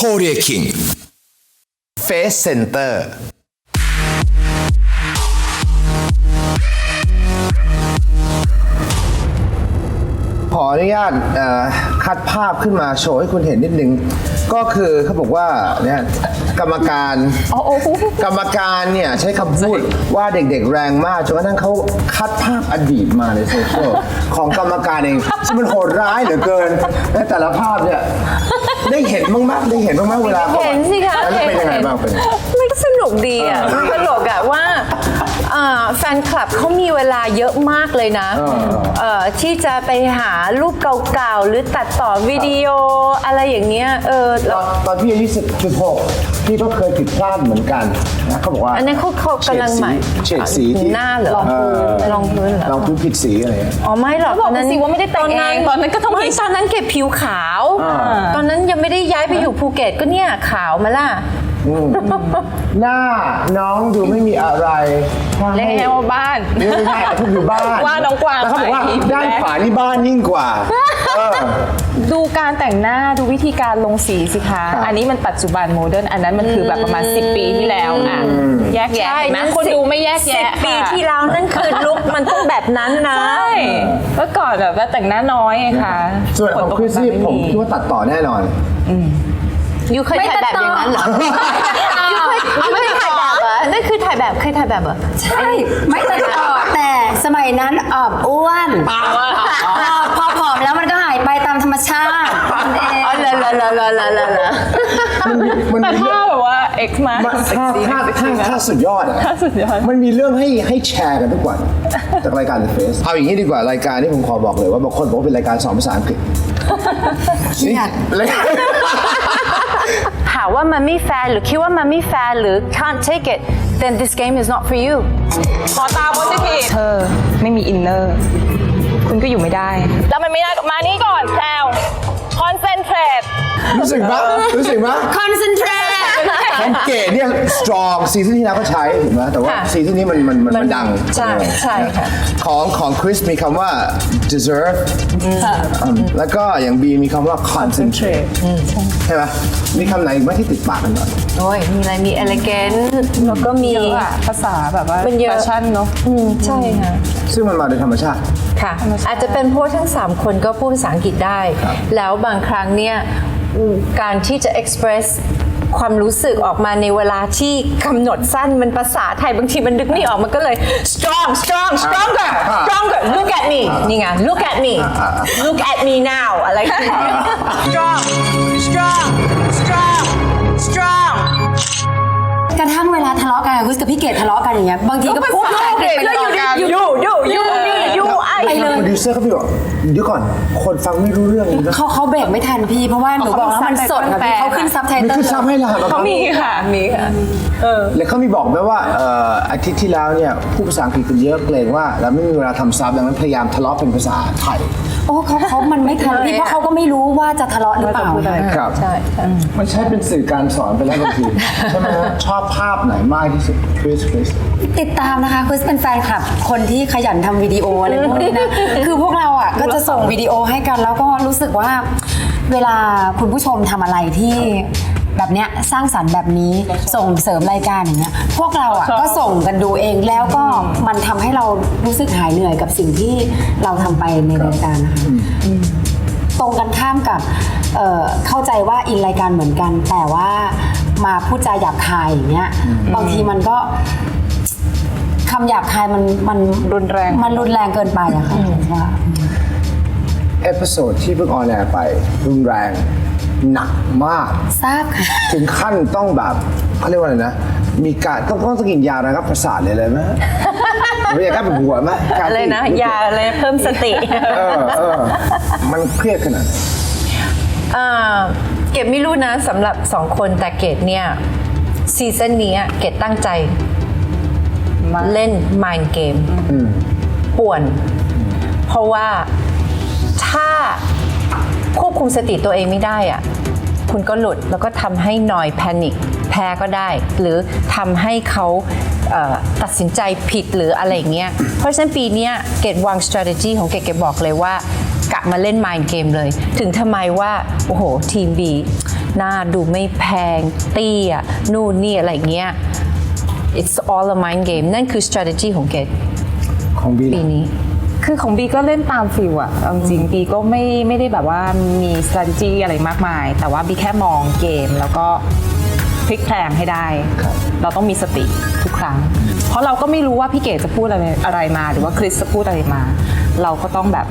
Korea King Face Center ขออนุญาตเอ่อ คัดภาพขึ้นมาโชว์ให้คุณเห็นนิดนึง ก็คือเขาบอกว่าเนี่ยกรรมการกรรมการเนี่ยใช้คำพูดว่าเด็กๆแรงมากจนกระทั่งเขาคัดภาพอดีตมาในโซเชียลของกรรมการเองซึ่งมันโหดร้ายเหลือเกินและแต่ละภาพเนี่ยได้เห็นบ้างไหมได้เห็นบ้างไหมเวลาเห็นสิคะแล้วเป็นยังไงบ้างเป็นยังไงมันก็สนุกดีอะตลกอะว่า อ่าแฟนคลับเขามีเวลาเยอะมากเลยนะเอ่อที่จะไปหารูปเก่าๆ หรือตัดต่อวิดีโออะไรอย่างเงี้ยเออตอนตอนพี่อายุสิบจุดหกพี่ก็เคยผิดพลาดเหมือนกันนะเขาบอกว่าอันนั้นเขาเขากำลังใหม่เฉดสีที่หน้าเหรอลองพื้นลองพื้นเหรอลองพื้นผิดสีอะไรเงี้ย อ๋อไม่หรอกเขาบอกสิว่าไม่ได้แต่งเองตอนนั้นก็ต้องมีไม่ตอนนั้นเก็บผิวขาวตอนนั้นยังไม่ได้ย้ายไปอยู่ภูเก็ตก็เนี่ยขาวมาล่ะ หน้าน้องดูไม่มีอะไร ทำเรียกให้ง่ายๆว่าบ้าน เรียกง่ายๆทุกอยู่บ้านว่าน้องกวาง แล้วเขาบอกว่าไปด้านขวานี่บ้านยิ่งกว่าเออ ดูการแต่งหน้าดูวิธีการลงสีสิคะ ครับ อันนี้มันปัจจุบันโมเดิร์นอันนั้นมันคือแบบประมาณ 10 ปีที่แล้วอะแยกแยะใช่เห็นไหมนั่นคนสิบ ดูไม่แยกสิบแยะปีค่ะที่แล้วนั่นคือลุคมันต้องแบบนั้นนะ ใช่เมื่อก่อนแบบว่าแต่งหน้าน้อยไงค่ะส่วนของคริสซี่ผผมลคิดว่าตัดต่อแน่นอน ยูเคยถ่ายแบบอย่างนั้นเหรอ ยูเคยยูเคยถ่าย แบบเหรอนั่นคือถ่ายแบบเคยถ่ายแบบเหรอใช่ไม่ตัดต่อแต่สมัยนั้นออบอ้วนพอพอผอมแล้วมันก็หายไปตามธรรมชาตินั่นเองอ๋อละละละละละละละมันแต่มีเรื่ถ้าองแบบว่า X มามันถ้าถ้าถ้าถ้าสุดยอดอะถ้าสุดยอด มันมีเรื่องให้ให้แชร์กันทุกวันจากรายการ The Face เอาอย่างนี้ดีกว่ารายการนี้ผมขอบอกเลยว่าบางคนบอกว่าเป็นรายการสอนภาษาอังกฤษเครียดเลยหาว่ามันไม่แฟร์หรือคิดว่ามันไม่แฟร์หรือ can't take it then this game is not for you ขอตาโพสิทีฟเธอไม่มีอินเนอร์คุณก็อยู่ไม่ได้ แล้วมันไม่ได้มานี่ก่อนแพลวคอนเซนเทรตรู้สึกปะรู้สึกปะค อนเซนเทรตของเกดเนี่ย strong ซีซั่นที่แล้วก็ใช้ถูกไหมแต่ว่าค่ะซีซั่นนี้มันมันมันมันดังใช่ใช่ค่ะ ของของคริสมีคำว่า deserve อืมแล้วก็อย่างบีมีคำว่า concentrate ใช่ไหมมีคำไหนอีกไหมที่ติดปากกันหน่อย โอ้ยมีอะไรมี elegant แล้วก็มี เยอะอะภาษาแบบว่าเป็นเยอะ แฟชั่นเนาะ อืมใช่ค่ะ ซึ่งมันมาโดยธรรมชาติ ค่ะอาจจะเป็นเพราะทั้ง 3 คนก็พูดภาษาอังกฤษได้ แล้วบางครั้งเนี่ยอืมการที่จะ express ความรู้สึกออกมาในเวลาที่กำหนดสั้นมันภาษาไทยบางทีมันนึกไม่ออกมันก็เลย strong strong stronger อ่า stronger look at me นี่ไง look at me look at me now อะไรคือ strong strong strong strong กระทั่งเวลาทะเลาะกันกับคุสกับพี่เกดทะเลาะกันอย่างเงี้ยบางทีก็พูดภาษาอังกฤษไปแล้วต่ออยู่กันยูยูยูยูยู ไอไปเลย โปรดิวเซอร์เขาพี่บอกเดี๋ยวก่อนคนฟังไม่รู้เรื่องนี้นะเขาเขาเบรกไม่ทันพี่ เพราะว่าหนูบอกแล้วมันสดค่ะพี่เขาขึ้นซับไตมีเติลคือซ้ำให้เราเหรอคเขารับมีค่ะ มีค่ะแล้วเขามีบอกไหมว่าเอ่ออาทิตย์ที่แล้วเนี่ยผู้ภาษาอังกฤษกันเยอะเกรงว่าเราไม่มีเวลาทำซับดังนั้นพยายามทะเลาะเป็นภาษาไทย โอ้เขาเขามันไม่ทันพี่เพราะเขาก็ไม่รู้ว่าจะทะเลาะหรือเปล่า ครับ ใช่ใช่มันใช้เป็นสื่อการสอนไปแล้วบางทีใช่ไหมฮะชอบภาพไหนมากที่สุดคริสคริส ติดตามนะคะคือเป็นแฟนคลับคนที่ขยันทำวิดีโออะไรพวกนี้นะ คือพวกเราอะก็จะส่งวิดีโอให้กันแล้วก็รู้สึกว่า เวลาคุณผู้ชมทำอะไรที่ แบบเนี้ยสร้างสรรค์แบบนี้ส่งเสริมรายการอย่างเงี้ยพวกเราอะก็ส่งกันดูเองแล้วก็มันทำให้เรารู้สึกหายเหนื่อยกับสิ่งที่เราทำไปในรายการนะคะตรงกันข้ามกับเอ่อเข้าใจว่าอินรายการเหมือนกัน แต่ว่ามาพูดจาหยาบคายอย่างเงี้ยบางทีมันก็คำหยาบคายมันมันรุนแรง มันรุนแรงเกินไปอะค่ะผมว่า เอพิโซดที่เพิ่งออนแอร์ไปรุนแรง หนักมาก ทราบค่ะ ถึงขั้นต้องแบบเขาเรียกว่าอะไรนะ มีการต้องต้องต้องกินยาระงับประสาทเลยเลยไหมฮะไม่อยากให้เป็นหัวไหมการอะไรที่นะ ยาอะไรเพิ่มสติ เออเออมันเครียดขนาดไหน อ่าเกดไม่รู้นะสำหรับสองคนแต่เกดเนี่ยซีซั่นนี้เกดตั้งใจ เล่น Mind Game ป่วน เพราะว่าถ้า ควบคุมสติตัวเองไม่ได้อะคุณก็หลุดแล้วก็ทำให้นอยแพนิคแพ้ก็ได้ หรือทำให้เขาเอ่อตัดสินใจผิดหรืออะไรอย่างเงี้ย เพราะฉะนั้นปีเนี้ยเกดวาง strategy ของเกดเกดบอกเลยว่ากลับมาเล่น Mind Game เลย ถึงทำไมว่า โอ้โห ทีม B หน้าดูไม่แพงเตี้ยนู่นนี่อะไรเงี้ย it's all a mind game นั่นคือ strategy ของเกดของบีปีนี้ คือของบีก็เล่นตามฟิลอะเอาจริงบีก็ไม่ไม่ได้แบบว่ามี strategy อะไรมากมาย แต่ว่าบีแค่มองเกมแล้วก็พลิกแพลงให้ได้ เราต้องมีสติทุกครั้ง เพราะเราก็ไม่รู้ว่าพี่เกดจะพูดอะไรอะไรมา หรือว่าคริสจะพูดอะไรมา เราก็ต้องแบบ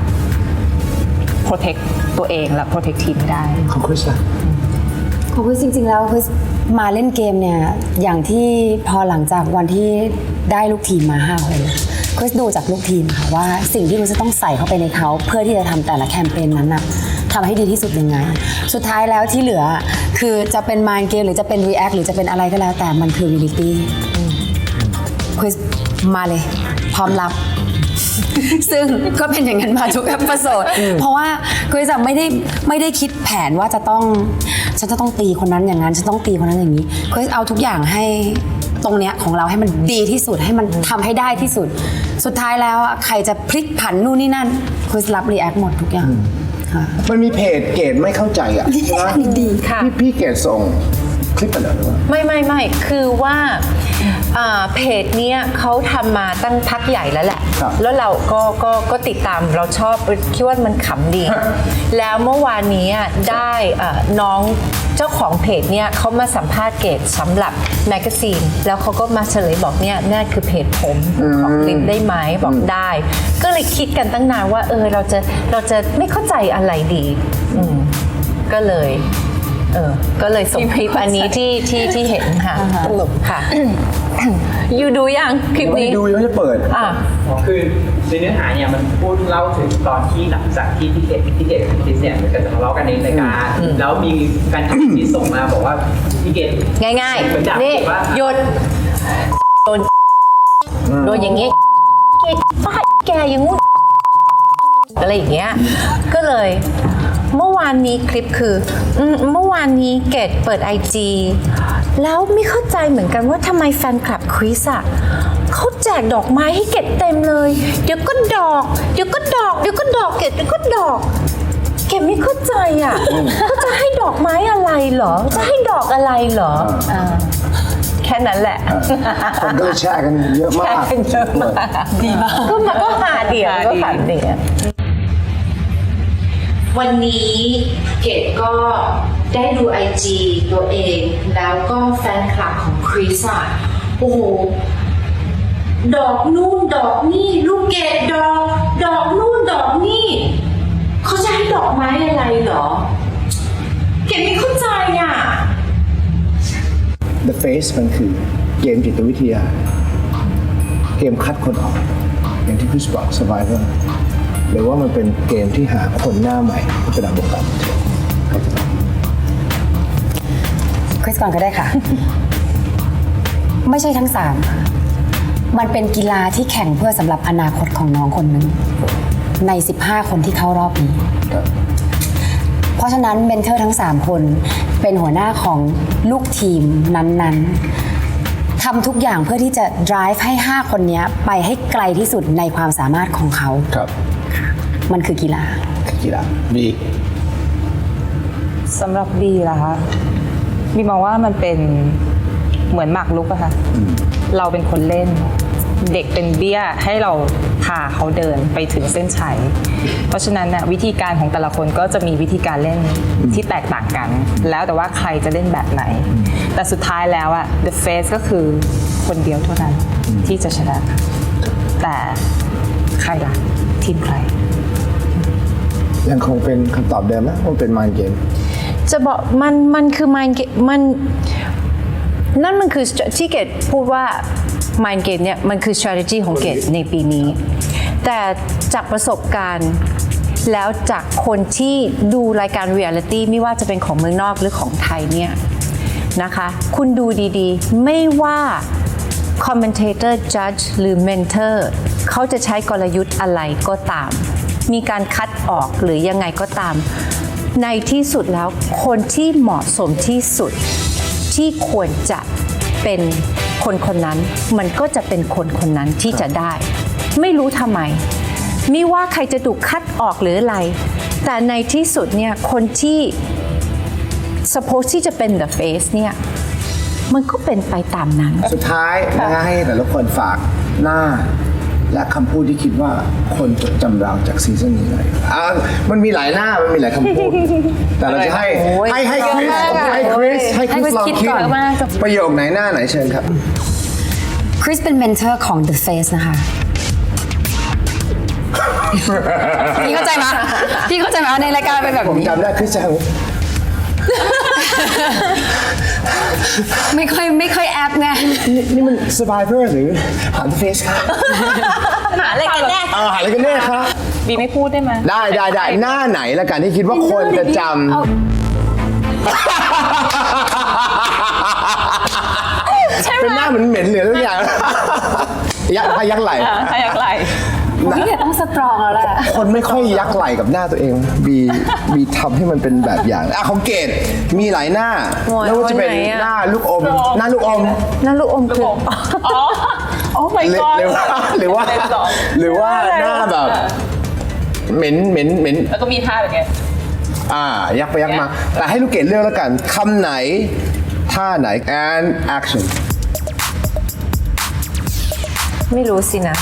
protect ตัวเองและ protect ทีมให้ได้ ของคริสล่ะของคริสจริง ๆ แล้วคริสมาเล่นเกมเนี่ยอย่างที่พอหลังจากวันที่ได้ลูกทีมมาห้าคน คริสดูจากลูกทีมค่ะว่าสิ่งที่คริสจะต้องใส่เข้าไปในเขาเพื่อที่จะทำแต่ละแคมเปญนั้นน่ะทำให้ดีที่สุดยังไง สุดท้ายแล้วที่เหลือคือจะเป็นมายเกมหรือจะเป็น React หรือจะเป็นอะไรก็แล้วแต่มันคือ reality คริสมาเลย พร้อมรับ ซึ่งก็เป็นอย่างนั้นมาทุกเอพิโซดเพราะว่าคริสอะไม่ได้ไม่ได้คิดแผนว่าจะต้องฉันจะต้องตีคนนั้นอย่างนั้นฉันต้องตีคนนั้นอย่างนี้คริสเอาทุกอย่างให้ ตรงเนี้ยของเราให้มันดีที่สุดให้มันทำให้ได้ที่สุด สุดท้ายแล้วอะใครจะพลิกผันนู่นนี่นั่นคริสรับรีแอคหมดทุกอย่างค่ะ มันมีเพจเกตไม่เข้าใจอะใช่ไหมดีค่ะ พี่พี่เกตส่งคลิปมาแล้วหรือเปล่า ไม่ไม่ไม่คือว่าอ่าเพจเนี้ยเขาทำมาตั้งพักใหญ่แล้วแหละ ครับ แล้วเราก็ก็ก็ติดตามเราชอบคิดว่ามันขำดี แล้วเมื่อวานนี้อะได้เอ่อน้อง เจ้าของเพจเนี่ยเขามาสัมภาษณ์เกตสำหรับแมกกาซีนแล้วเขาก็มาเฉลยบอกเนี่ยนั่นคือเพจผมของลิมได้ไหมบอกได้ ก็เลยคิดกันตั้งนานว่า เออเราจะเราจะไม่เข้าใจอะไรดี อืมก็เลย เออก็เลยส่งคลิปอันนี้ที่ที่ที่เห็นค่ะตลกค่ะยูดูยังคลิปไม่นี้ดูยังไม่ได้เปิดอะคือในเนื้อหาเนี่ยมันพูดเล่าถึงตอนที่หลังจากที่พี่เกดพี่เกดกับคริสเนี่ยเหมือนกันจะทะเลาะกันในรายการแล้วมีแฟนคลับที่ส่งมาบอกว่าพี่เกดง่ายเหมือนด่าๆนี่ว่าหยดโดนโดนอย่างงี้แกป้าแกอยังงู้น อะไรอย่างเงี้ยก็เลยเมื่อวานนี้คลิปคืออืมเมื่อวานนี้เกดเปิดไอจีแล้วไม่เข้าใจเหมือนกันว่าทำไมแฟนคลับคริสอะเขาแจกดอกไม้ให้เกดเต็มเลย เดี๋ยวก็ดอก เดี๋ยวก็ดอก เดี๋ยวก็ดอกเกดเดี๋ยวก็ดอก เกดไม่เข้าใจอะก็จะให้ดอกไม้อะไรเหรอ จะให้ดอกอะไรเหรออ่าแค่นั้นแหละ คนก็เลยแชร์กันเยอะมาก แชร์กันเยอะมาก ดีมาก ก็มันก็หาเดียวก็ขันเดียว วันนี้เกดก็ได้ดูไอจีตัวเอง แล้วก็แฟนคลับของคริสอะโอ้โห ดอกนู่นดอกนี่ลูกเกดดอก ดอกนู่นดอกนี่เขาจะให้ดอกไม้อะไรเหรอ เกดไม่เข้าใจอะ The Face มันคือเกมจิตวิทยา เกมคัดคนออก อย่างที่พี่บอก Survivor หรือว่ามันเป็นเกมที่หาคนหน้าใหม่ที่เป็นระบบการเมืองครับคริสก่อนก็ได้ค่ะ ไม่ใช่ทั้งสามค่ะมันเป็นกีฬาที่แข่งเพื่อสำหรับอนาคตของน้องคนหนึ่งใน 15 คนที่เข้ารอบนี้ครับเพราะฉะนั้นเมนเทอร์ทั้ง 3 คนเป็นหัวหน้าของลูกทีมนั้นๆทำทุกอย่างเพื่อที่จะ drive ให้ 5 คนเนี้ยไปให้ไกลที่สุดในความสามารถของเขา ครับ มันคือกีฬากีฬาบีสำหรับบีล่ะคะบีมองว่ามันเป็นเหมือนหมากรุกอะค่ะ เราเป็นคนเล่น เด็กเป็นเบี้ยให้เราพาเขาเดินไปถึงเส้นชัย เพราะฉะนั้นน่ะวิธีการของแต่ละคนก็จะมีวิธีการเล่นที่แตกต่างกัน แล้วแต่ว่าใครจะเล่นแบบไหน แต่สุดท้ายแล้วอะ the face ก็คือคนเดียวเท่านั้นที่จะชนะ แต่ใครล่ะทีมใคร ยังคงเป็นคำตอบเดิมนะว่าเป็น Mind Game จะบอกมันมันคือ mind game มันนั่นมันคือ str- ที่เกดพูดว่า mind game เนี่ยมันคือ strategy ของเกดในปีนี้ แต่จากประสบการณ์แล้วจากคนที่ดูรายการ reality ไม่ว่าจะเป็นของเมืองนอกหรือของไทยเนี่ยนะคะ คุณดูดีๆ ไม่ว่า commentator judge หรือ mentor เขาจะใช้กลยุทธ์อะไรก็ตาม มีการคัดออกหรือยังไงก็ตาม ในที่สุดแล้วคนที่เหมาะสมที่สุด ที่ควรจะเป็นคนคนนั้น มันก็จะเป็นคนคนนั้นที่จะได้ ไม่รู้ทำไม ไม่ว่าใครจะถูกคัดออกหรืออะไร แต่ในที่สุดเนี่ยคนที่ suppose ที่จะเป็น the face เนี่ยมันก็เป็นไปตามนั้น สุดท้ายนะฮะให้แต่ละคนฝากหน้า และคำพูดที่คิดว่าคนจดจำเราจากซีซั่นนี้เลยอ่ามันมีหลายหน้ามันมีหลายคำพูด แต่เราจะให้โอ้ยให้ให้คริสเยอะมากอะให้คริสให้คริสให้คริสลองคิดคิดก่อนมากประโยคไหนหน้าไหนเชิญครับ คริสเป็นเมนเทอร์ของ The Face นะคะพี่เข้าใจไหมพี่เข้าใจไหมในรายการเป็นแบบผมนี้จำได้คริสจะ ไม่ค่อยไม่ค่อยแอปไงนี่นี่มัน survivor หรือหันเฟสครับหาอะไรกันแน่เออหาอะไรกันแน่ครับ บีไม่พูดได้ไหมได้ได้ได้หน้าไหนละกันที่คิดว่าคนจะจเอาำเป็นหน้าเหมือนเหม็นเหลือทุกอย่างยักษ์ยักษ์ไหลถ้าอยากไรพี่เนี่ยต้อง สตรองแล้วแหละ คนไม่ค่อยยักไหลกับหน้าตัวเอง บีบีทำให้มันเป็นแบบอย่างอะของเกดมีหลายหน้าโอ้ยแล้วว่าจะเป็นคนไหนอะหน้าลูกอม หน้าลูกอมนั่นลูกอมคือ อ๋อ โอ้ my หรือ god หรือว่าหรือว่าเต็มสองหรือว่าหน้าแบบเหม็นเหม็นเหม็น แล้วก็มีท่าแบบเนี้ยอ่า ยักไปยักมา แต่ให้ลูกเกดเลือกแล้วกันคำไหน ท่าไหน and action ไม่รู้สินะ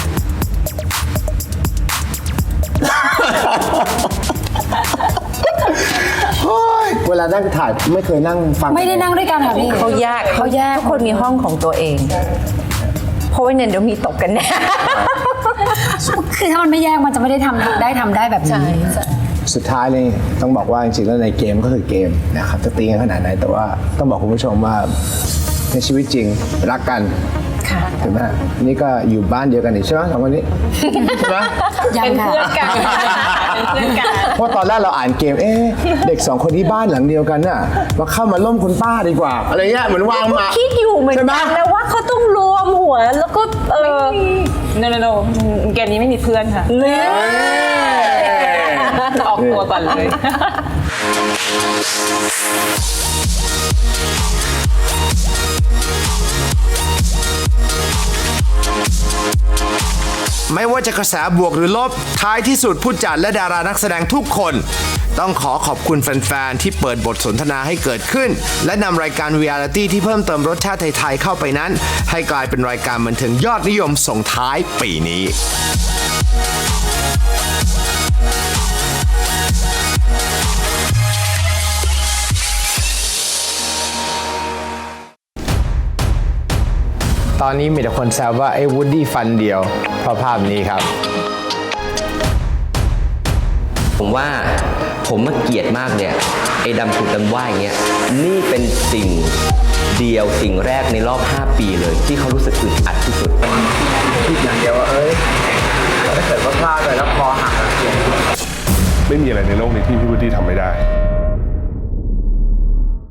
โอ้ยเวลานั่งถ่ายไม่เคยนั่งฟัง ไม่ได้นั่งด้วยกันค่ะพี่เขาแยกเขาแยกทุกคนมีห้องของตัวเอง เพราะว่าเนี่ยเดี๋ยวมีตกกันแน่ คือถ้ามันไม่แยกมันจะไม่ได้ทำได้ทำได้แบบนี้สุดท้ายเลยต้องบอกว่าจริงๆแล้วในเกมก็คือเกมนะครับจะตีกันขนาดไหนแต่ว่าต้องบอกคุณผู้ชมว่า ในชีวิตจริงรักกันค่ะถูกไหมนี่ก็อยู่บ้านเดียวกันนี่ใช่ไหมสองคนนี้ใช่ไหมยังเป็นค่ะเพื่อนกันเป็นเพื่อนกันเพราะตอนแรกเราอ่านเกมเอ๊ะเด็กสองคนที่บ้านหลังเดียวกันน่ะมาเข้ามาล่มคุณป้าดีกว่า อะไรเงี้ยเหมือนวางมาคิดอยู่เหมือนใช่ไหม กันแล้วว่าเขาต้องรวมหัวแล้วก็เออโนโนโนเกมนี้ไม่มีเพื่อนค่ะเนี่ยออกตัวก่อนเลย ไม่ว่าจะกระแสบวกหรือลบ ท้ายที่สุดผู้จัดและดารานักแสดงทุกคน ต้องขอขอบคุณแฟน ๆ ที่เปิดบทสนทนาให้เกิดขึ้น และนำรายการเรียลิตี้ที่เพิ่มเติมรสชาติไทย ๆ เข้าไปนั้น ให้กลายเป็นรายการบันเทิงยอดนิยมส่งท้ายปีนี้ อนนี้มีแต่คนแซวว่าไอ้วูดดี้ฟันเดียวเพราะภาพนี้ครับ ผมว่าผมมาเกลียดมากเนี่ยไอ้ดำผุดดำว่ายอย่างเงี้ยนี่เป็นสิ่งเดียวสิ่งแรกในรอบ 5 ปีเลย ที่เขารู้สึกอึดอัดที่สุดคิดอย่างเดียวว่าเอ้ยถ้าเกิดว่าพลาดไปแล้วคอหักอะไม่มีอะไรในโลกนี้ที่พี่วุฒิทำไม่ได้